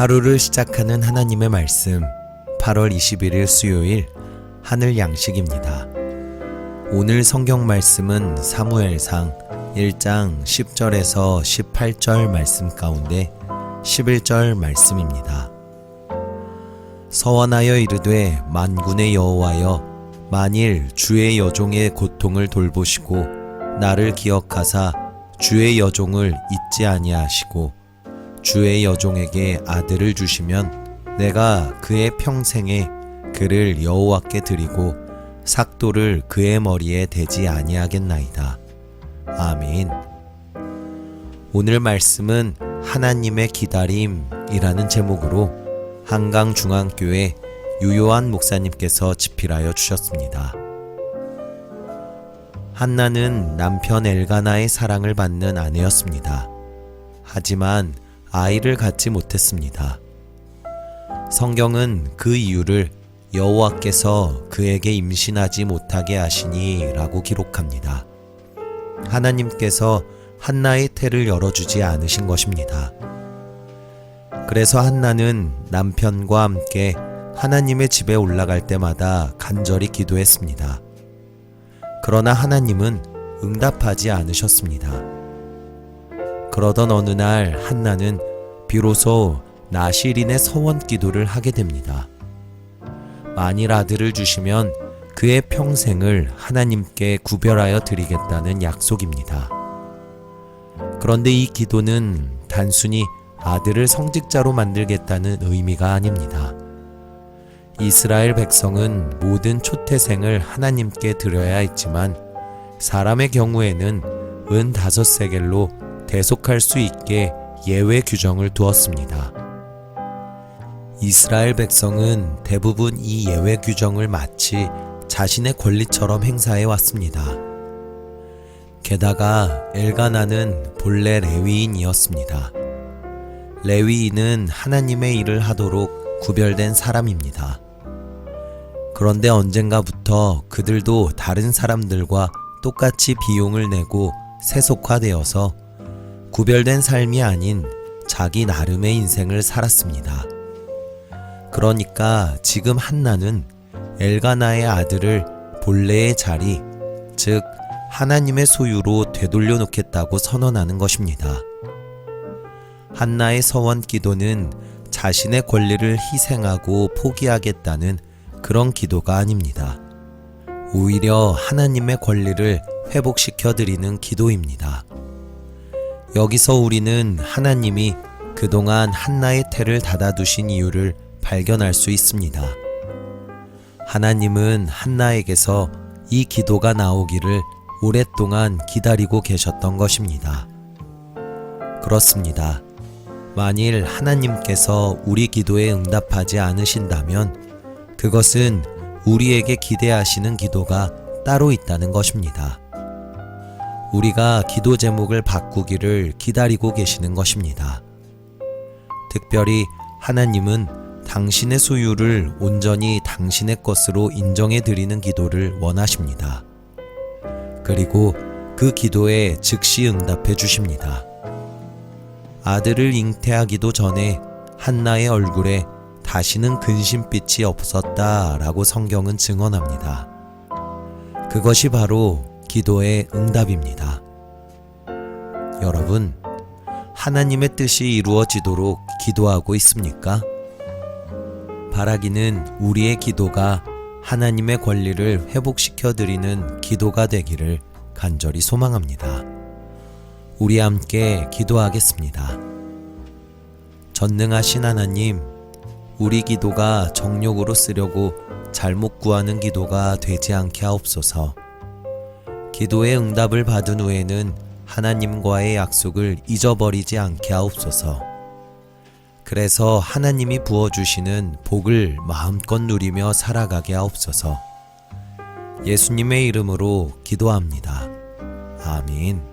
하루를 시작하는 하나님의 말씀 8월 21일 수요일 하늘 양식입니다. 오늘 성경 말씀은 사무엘상 1장 10절에서 18절 말씀 가운데 11절 말씀입니다. 서원하여 이르되 만군의 여호와여 만일 주의 여종의 고통을 돌보시고 나를 기억하사 주의 여종을 잊지 아니하시고 주의 여종에게 아들을 주시면 내가 그의 평생에 그를 여호와께 드리고 삭도를 그의 머리에 대지 아니하겠나이다. 아멘. 오늘 말씀은 하나님의 기다림이라는 제목으로 한강 중앙교회 유요한 목사님께서 집필하여 주셨습니다. 한나는 남편 엘가나의 사랑을 받는 아내였습니다. 하지만 아이를 갖지 못했습니다. 성경은 그 이유를 여호와께서 그에게 임신하지 못하게 하시니라고 기록합니다. 하나님께서 한나의 태를 열어주지 않으신 것입니다. 그래서 한나는 남편과 함께 하나님의 집에 올라갈 때마다 간절히 기도했습니다. 그러나 하나님은 응답하지 않으셨습니다. 그러던 어느 날 한나는 비로소 나실인의 서원 기도를 하게 됩니다. 만일 아들을 주시면 그의 평생을 하나님께 구별하여 드리겠다는 약속입니다. 그런데 이 기도는 단순히 아들을 성직자로 만들겠다는 의미가 아닙니다. 이스라엘 백성은 모든 초태생을 하나님께 드려야 했지만 사람의 경우에는 은 다섯 세겔로 대속할 수 있게 예외 규정을 두었습니다. 이스라엘 백성은 대부분 이 예외 규정을 마치 자신의 권리처럼 행사해 왔습니다. 게다가 엘가나는 본래 레위인이었습니다. 레위인은 하나님의 일을 하도록 구별된 사람입니다. 그런데 언젠가부터 그들도 다른 사람들과 똑같이 비용을 내고 세속화되어서 구별된 삶이 아닌 자기 나름의 인생을 살았습니다. 그러니까 지금 한나는 엘가나의 아들을 본래의 자리, 즉 하나님의 소유로 되돌려 놓겠다고 선언하는 것입니다. 한나의 서원 기도는 자신의 권리를 희생하고 포기하겠다는 그런 기도가 아닙니다. 오히려 하나님의 권리를 회복시켜 드리는 기도입니다. 여기서 우리는 하나님이 그동안 한나의 태를 닫아두신 이유를 발견할 수 있습니다. 하나님은 한나에게서 이 기도가 나오기를 오랫동안 기다리고 계셨던 것입니다. 그렇습니다. 만일 하나님께서 우리 기도에 응답하지 않으신다면 그것은 우리에게 기대하시는 기도가 따로 있다는 것입니다. 우리가 기도 제목을 바꾸기를 기다리고 계시는 것입니다. 특별히 하나님은 당신의 소유를 온전히 당신의 것으로 인정해 드리는 기도를 원하십니다. 그리고 그 기도에 즉시 응답해 주십니다. 아들을 잉태하기도 전에 한나의 얼굴에 다시는 근심빛이 없었다 라고 성경은 증언합니다. 그것이 바로 기도의 응답입니다. 여러분, 하나님의 뜻이 이루어지도록 기도하고 있습니까? 바라기는 우리의 기도가 하나님의 권리를 회복시켜 드리는 기도가 되기를 간절히 소망합니다. 우리 함께 기도하겠습니다. 전능하신 하나님, 우리 기도가 정욕으로 쓰려고 잘못 구하는 기도가 되지 않게 하옵소서. 기도의 응답을 받은 후에는 하나님과의 약속을 잊어버리지 않게 하옵소서. 그래서 하나님이 부어주시는 복을 마음껏 누리며 살아가게 하옵소서. 예수님의 이름으로 기도합니다. 아멘.